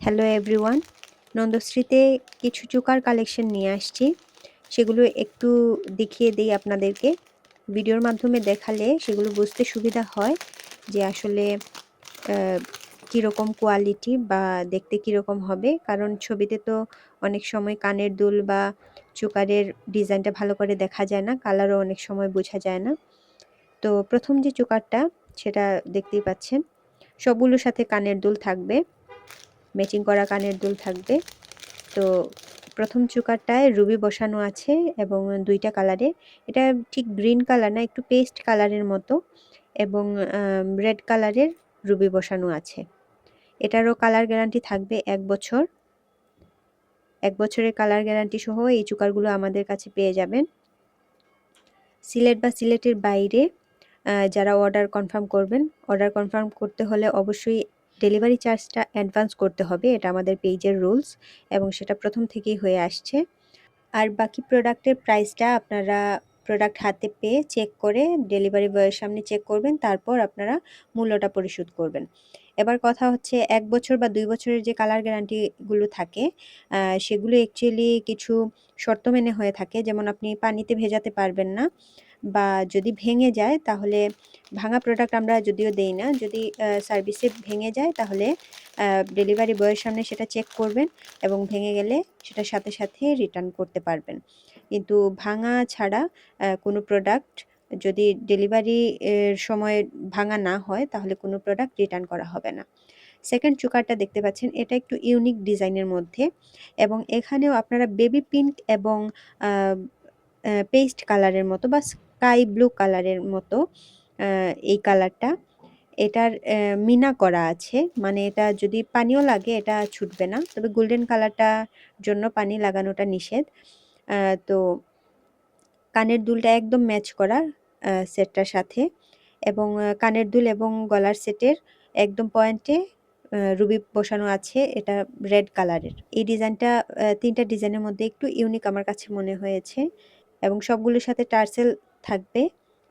Hello everyone নন্দশ্রীতে কিছু choker collection নিয়ে আসছি। সেগুলো একটু দেখিয়ে দিই আপনাদেরকে। ভিডিওর মাধ্যমে দেখালে সেগুলো বুঝতে সুবিধা হয় যে আসলে কীরকম কোয়ালিটি বা দেখতে কীরকম হবে। কারণ ছবিতে তো অনেক সময় কানের দুল বা চোকারের ডিজাইনটা ভালো করে দেখা যায় না কালারও অনেক সময় বোঝা যায় না। তো প্রথম যে চোকারটা, সেটা দেখতেই পাচ্ছেন। সবগুলোর সাথে কানের দুল থাকবে। ম্যাচিং করা কানের দুল থাকবে। তো প্রথম চুকারটায় রুবি বসানো আছে এবং দুইটা কালারে। এটা ঠিক গ্রিন কালার না, একটু পেস্ট কালারের মতো এবং রেড কালারের রুবি বসানো আছে। এটারও কালার গ্যারান্টি থাকবে এক বছর। এক বছরের কালার গ্যারান্টি সহ এই চুকারগুলো আমাদের কাছে পেয়ে যাবেন। সিলেট বা সিলেটের বাইরে যারা অর্ডার কনফার্ম করবেন, অর্ডার কনফার্ম করতে হলে অবশ্যই ডেলিভারি চার্জটা অ্যাডভান্স করতে হবে, এটা আমাদের পেজের রুলস এবং সেটা প্রথম থেকেই হয়ে আসছে। আর বাকি প্রোডাক্টের প্রাইসটা আপনারা প্রোডাক্ট হাতে পেয়ে চেক করে ডেলিভারি বয়ের সামনে চেক করবেন, তারপর আপনারা মূল্যটা পরিশোধ করবেন। এবার কথা হচ্ছে এক বছর বা দুই বছরের যে কালার গ্যারান্টিগুলো থাকে সেগুলো অ্যাকচুয়ালি কিছু শর্ত মেনে হয়ে থাকে। যেমন আপনি পানিতে ভেজাতে পারবেন না বা যদি ভেঙে যায় তাহলে ভাঙা প্রোডাক্ট আমরা যদিও দেই না, যদি সার্ভিসে ভেঙে যায় তাহলে ডেলিভারি বয়ের সামনে সেটা চেক করবেন এবং ভেঙে গেলে সেটা সাথে সাথে রিটার্ন করতে পারবেন। কিন্তু ভাঙা ছাড়া কোনো প্রোডাক্ট যদি ডেলিভারি সময় ভাঙা না হয়, তাহলে কোনো প্রোডাক্ট রিটার্ন করা হবে না। সেকেন্ড চুকারটা দেখতে পাচ্ছেন, এটা একটু ইউনিক ডিজাইনের মধ্যে এবং এখানেও আপনারা বেবি পিঙ্ক এবং পেস্ট কালারের মতো বা স্কাই ব্লু কালারের মতো এই কালারটা এটার মিনা করা আছে। মানে এটা যদি পানিও লাগে, এটা ছুটবে না। তবে গোল্ডেন কালারটার জন্য পানি লাগানোটা নিষেধ। তো কানের দুলটা একদম ম্যাচ করা। সেটটার সাথে এবং কানের দুল এবং গলার সেটের একদম পয়েন্টে রুবি বসানো আছে। এটা রেড কালারের। এই ডিজাইনটা তিনটা ডিজাইনের মধ্যে একটু ইউনিক আমার কাছে মনে হয়েছে এবং সবগুলোর সাথে টার্সেল থাকবে।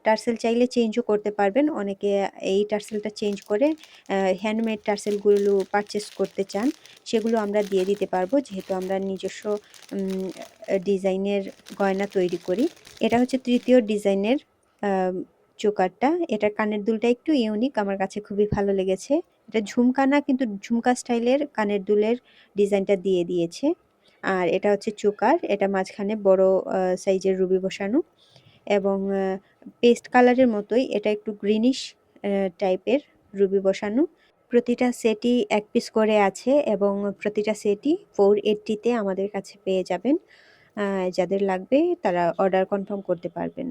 টার্সেল চাইলে চেঞ্জও করতে পারবেন। অনেকে এই টার্সেলটা চেঞ্জ করে হ্যান্ডমেড টার্সেলগুলো পারচেস করতে চান, সেগুলো আমরা দিয়ে দিতে পারব। যেহেতু আমরা নিজস্ব ডিজাইনের গয়না তৈরি করি। এটা হচ্ছে তৃতীয় ডিজাইনের চোকারটা। এটা কানের দুলটা একটু ইউনিক আমার কাছে খুবই ভালো লেগেছে। এটা ঝুমকা না, কিন্তু ঝুমকা স্টাইলের কানের দুলের ডিজাইনটা দিয়ে দিয়েছে। আর এটা হচ্ছে চোকার, এটা মাঝখানে বড় সাইজের রুবি বসানো। এবং পেস্ট কালারের মতোই এটা একটু গ্রিনিশ টাইপের রুবি বসানো। প্রতিটা সেটই এক পিস করে আছে এবং প্রতিটা সেটই ফোর এইটটিতে আমাদের কাছে পেয়ে যাবেন। যাদের লাগবে তারা অর্ডার কনফার্ম করতে পারবেন।